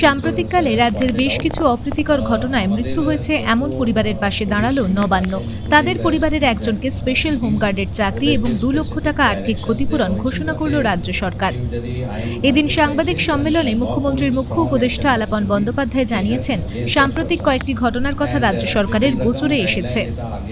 সাম্প্রতিককালে রাজ্যের বেশ কিছু অপ্রীতিকর ঘটনায় মৃত্যু হয়েছে এমন পরিবারের পাশে দাঁড়াল নবান্ন। তাদের পরিবারের একজনকে স্পেশাল হোমগার্ডের চাকরি এবং দু লক্ষ টাকা আর্থিক ক্ষতিপূরণ ঘোষণা করল রাজ্য সরকার। এদিন সাংবাদিক সম্মেলনে মুখ্যমন্ত্রীর মুখ্য উপদেষ্টা আলাপন বন্দ্যোপাধ্যায় জানিয়েছেন, সাম্প্রতিক কয়েকটি ঘটনার কথা রাজ্য সরকারের গোচরে এসেছে।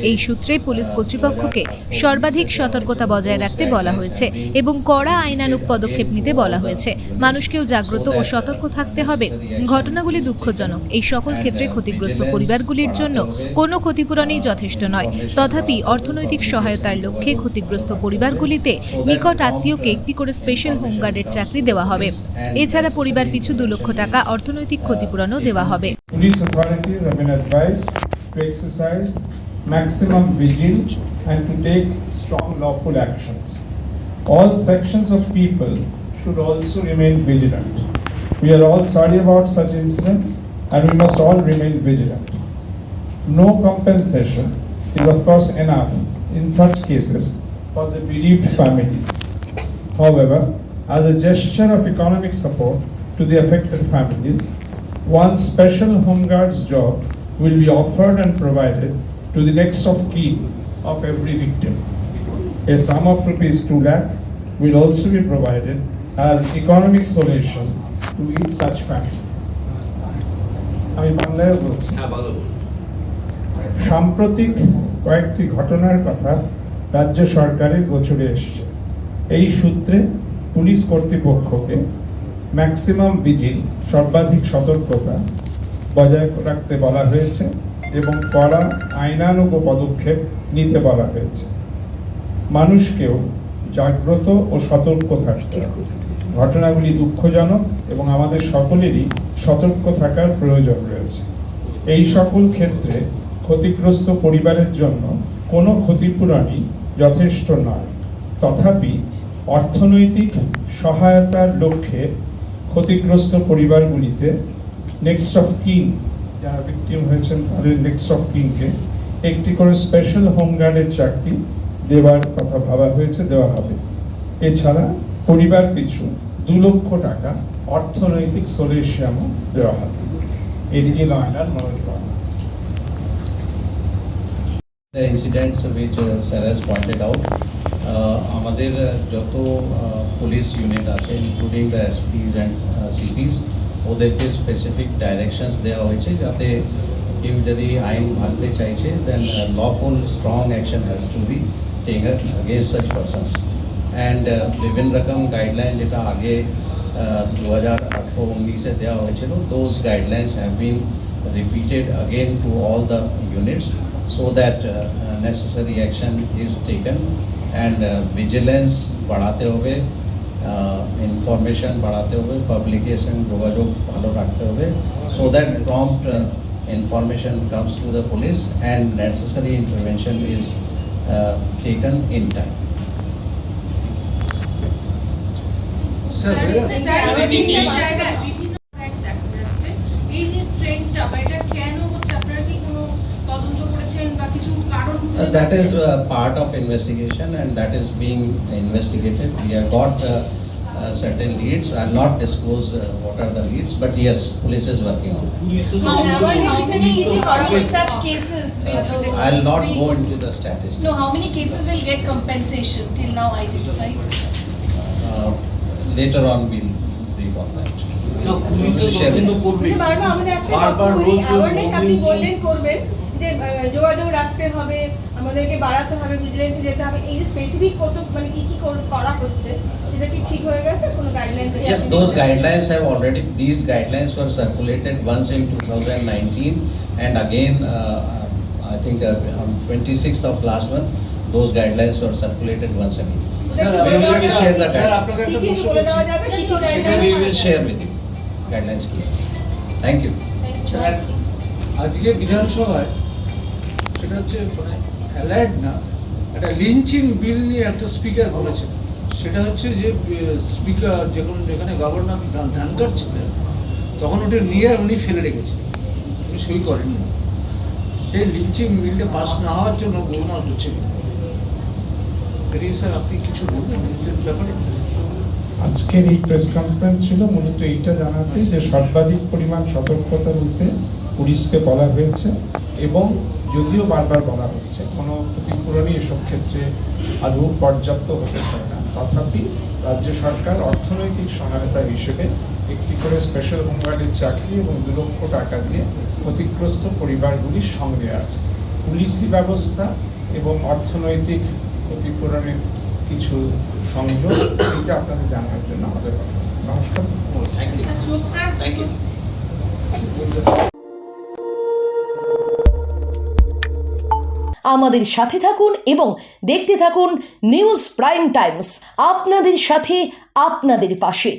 এই সূত্রে পুলিশ কর্তৃপক্ষকে সর্বাধিক সতর্কতা বজায় রাখতে বলা হয়েছে এবং কড়া আইনানুগ পদক্ষেপ নিতে বলা হয়েছে। মানুষকেও জাগ্রত ও সতর্ক থাকতে হবে। ঘটনাগুলি দুঃখজনক। এই সকল ক্ষেত্রে ক্ষতিগ্রস্ত পরিবারগুলির জন্য কোনো ক্ষতিপূরণই যথেষ্ট নয়। তথাপি অর্থনৈতিক সহায়তার লক্ষ্যে ক্ষতিগ্রস্ত পরিবারগুলিতে নিকট আত্মীয়কে একটি করে স্পেশাল হোমগার্ডের চাকরি দেওয়া হবে। এছাড়া পরিবার পিছু দু লক্ষ টাকা অর্থনৈতিক ক্ষতিপূরণও দেওয়া হবে। Maximum vigilance and to take strong lawful actions. All sections of people should also remain vigilant. We are all sorry about such incidents and we must all remain vigilant. No compensation is of course enough in such cases for the bereaved families. However, as a gesture of economic support to the affected families, one special home guard's job will be offered and provided to the next of kin of every victim. A sum of rupees 2 lakh will also be provided as economic solution to each such family. আমি বাংলায় বলছি সাম্প্রতিক কয়েকটি ঘটনার কথা রাজ্য সরকারের গোচরে এসছে এই সূত্রে পুলিশ কর্তৃপক্ষকে ম্যাক্সিমাম ভিজিল সর্বাধিক সতর্কতা বজায় রাখতে বলা হয়েছে এবং কড়া আইনানুগ পদক্ষেপ নিতে বলা হয়েছে মানুষকেও জাগ্রত ও সতর্ক থাকতে হবে। ঘটনাগুলি দুঃখজনক এবং আমাদের সকলেরই সতর্ক থাকার প্রয়োজন রয়েছে। এই সকল ক্ষেত্রে ক্ষতিগ্রস্ত পরিবারের জন্য কোনো ক্ষতিপূরণই যথেষ্ট নয়। তথাপি অর্থনৈতিক সহায়তার লক্ষ্যে ক্ষতিগ্রস্ত পরিবারগুলিতে নেক্সট অফ কিং যারা ভিকটিম হয়েছেন তাদের নেক্সট অফ কিংকে একটি করে স্পেশাল হোমগার্ডের চাকরি দেওয়ার কথা ভাবা হয়েছে, দেওয়া হবে। এছাড়া পরিবার পিছু দু লক্ষ টাকা অর্থনৈতিক সলিউশনও দেওয়া হবে। এদিকে লাইনার Manoj The incidents which uh, uh আমাদের যত uh, পুলিশ ইউনিট আছে including the SPs and CPs ওদেরকে স্পেসিফিক ডাইরেকশনস দেওয়া হয়েছে যাতে কেউ যদি আইন ভাঙতে চাইছে then lawful strong action has to be taken against such persons and বিভিন্ন রকম গাইডলাইন যেটা আগে দু হাজার আঠেরো উনিশে দেওয়া হয়েছিল those guidelines have been repeated again to all the units so that uh, uh, necessary action is taken and uh, vigilance বাড়াতে হবে ইনফরমেশন বাড়াতে হবে পাবলিকেশন যোগাযোগ ভালো রাখতে হবে so that prompt information comes to the police and necessary intervention is taken in time জায়গায় বিভিন্ন ফ্ল্যাট দেখা যাচ্ছে। এই যে ট্রেনটা বা এটা কেন হচ্ছে আপনারা কি কোনো তদন্ত করেছেন বা কিছু কারণ খুঁজে Uh, that is পাচ্ছেন? uh, part of investigation and that is being investigated. We have got uh, uh, certain leads. I'll not disclose uh, what are the leads, but yes, police is working on it. How many, how many is such cases which Uh, I'll not go into the statistics. No, how many cases will get compensation till now identified? Uh, Later on, we'll brief on that. আচ্ছা, আপনি বললেন করবেন যে যোগাযোগ রাখতে হবে আমাদেরকে বাড়াতে হবে ভিজিলেন্সে যেতে হবে এই যে স্পেসিফিক কত মানে কি কি করা হচ্ছে সেটা কি ঠিক হয়ে গেছে কোনো guideline Yes, those guidelines have already, these guidelines were circulated once in 2019 and again, uh, I think uh, on 26th of last month, those guidelines were circulated once again. Share the sir, আজকে বিধানসভায় সেটা হচ্ছে মানে অ্যালার্ড না একটা lynching বিল নিয়ে একটা speaker বলেছেন সেটা হচ্ছে যে স্পিকার যখন যেখানে গভর্নর ধানকার ছিলেন তখন ওটা নিয়ে উনি ফেলে রেখেছেন উনি সই করেননি। সেই লিঞ্চিং বিলটা পাস না হওয়ার জন্য গোলমাল হচ্ছে এটা নিয়ে স্যার আপনি কিছু বলবেন এর ব্যাপারে আজকের এই প্রেস কনফারেন্স ছিল, মূলত এইটা জানাতে যে সর্বাধিক পরিমাণ সতর্কতা নিতে পুলিশকে বলা হয়েছে এবং যদিও বারবার বলা হচ্ছে, কোনো ক্ষতিপূরণই এসব ক্ষেত্রে আদৌ পর্যাপ্ত হতে পারে না। তথাপি রাজ্য সরকার অর্থনৈতিক সহায়তা হিসেবে একটি করে স্পেশাল হোমগার্ডের চাকরি এবং দু লক্ষ টাকা দিয়ে ক্ষতিগ্রস্ত পরিবারগুলির সঙ্গে আছে। পুলিশি ব্যবস্থা এবং অর্থনৈতিক ক্ষতিপূরণের কিছু সংযোগ এটা আপনাদের জানার জন্য আমাদের নমস্কার। চোপড়া আমাদের সাথে থাকুন এবং দেখতে থাকুন নিউজ প্রাইম টাইমস আপনাদের সাথে আপনাদের পাশে।